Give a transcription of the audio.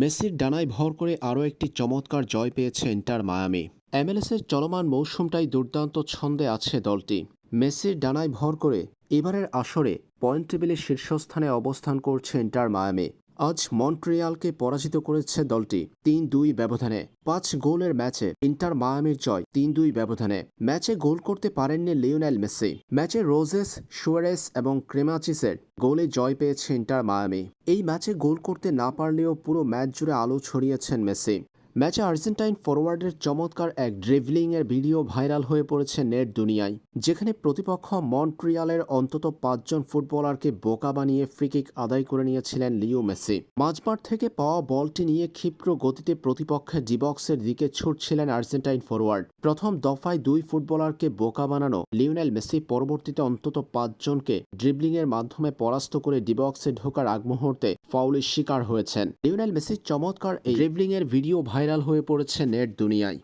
মেসির ডানায় ভর করে আরও একটি চমৎকার জয় পেয়েছে ইন্টার মায়ামি। এমএলএসের চলমান মৌসুমটাই দুর্দান্ত ছন্দে আছে দলটি। মেসির ডানায় ভর করে এবারের আসরে পয়েন্ট টেবিলের শীর্ষস্থানে অবস্থান করছে ইন্টার মায়ামি। আজ মন্ট্রিয়ালকে পরাজিত করেছে দলটি তিন দুই ব্যবধানে। পাঁচ গোলের ম্যাচে ইন্টার মায়ামির জয় তিন দুই ব্যবধানে। ম্যাচে গোল করতে পারেননি লিওনেল মেসি। ম্যাচে রোজেস, সুয়ারেস এবং ক্রেমাচিসের গোলে জয় পেয়েছে ইন্টার মায়ামি। এই ম্যাচে গোল করতে না পারলেও পুরো ম্যাচ জুড়ে আলো ছড়িয়েছেন মেসি। ম্যাচে আর্জেন্টাইন ফরওয়ার্ডের চমৎকার এক ড্রিভলিংয়ের ভিডিও ভাইরাল হয়ে পড়েছে নেট দুনিয়ায়, যেখানে প্রতিপক্ষ মন্ট্রিয়ালের অন্তত পাঁচজন ফুটবলারকে বোকা বানিয়ে ফ্রিকিক আদায় করে নিয়েছিলেন লিও মেসি। মাঝমাঠ থেকে পাওয়া বলটি নিয়ে ক্ষিপ্র গতিতে প্রতিপক্ষের ডিবক্সের দিকে ছুটছিলেন আর্জেন্টাইন ফরওয়ার্ড প্রথম দফায় দুই ফুটবলারকে বোকা বানানো লিওনেল মেসি পরবর্তীতে অন্তত পাঁচজনকে ড্রিবলিংয়ের মাধ্যমে পরাস্ত করে ডিবক্সে ঢোকার আগ মুহূর্তে ফাউলের শিকার হয়েছেন। লিওনেল মেসির চমৎকার এই ড্রিবলিংয়ের ভিডিও ভাইরাল হয়ে পড়েছে নেট দুনিয়ায়।